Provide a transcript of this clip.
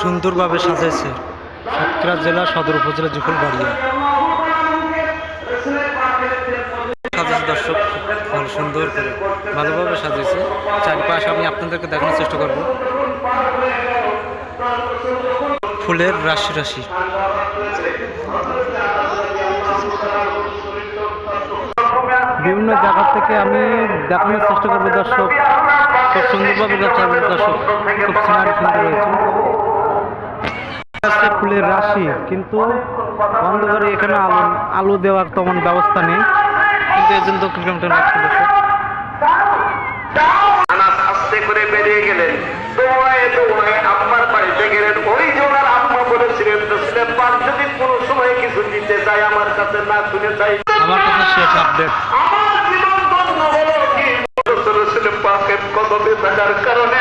সুন্দরভাবে সাজাইছে। সাতক্ষীরা জেলা সদর উপজেলা জুফল বাড়িয়া দর্শক, ভালো, সুন্দর করে ভালোভাবে সাজিয়েছে আমি আপনাদেরকে দেখানোর চেষ্টা ফুলের রাশি রাশি। বিভিন্ন জায়গা থেকে আমি দেখানোর চেষ্টা করব দর্শক। খুব সুন্দরভাবে সাজিয়েছে দর্শক। খুব সিনারি সুন্দর হয়েছে। ফুলের রাশি কিন্তু অন্ধকারে এখানে আলো আলো দেওয়ার তেমন ব্যবস্থা নেই। কিন্তু এর জন্য দর্শক। আস্তে করে বেরিয়ে গেলেন। দৌড়ায় দৌড়ায় আম্মার বাড়িতে গেলেন। ওই যে আম্মা বলেছিলেন রসুলের পাক যদি কোনো সময় কিছু দিতে চাই আমার কাছে না শুনে চাই। আমার কাছে শেষ আপডেট। গদবে থাকার কারণে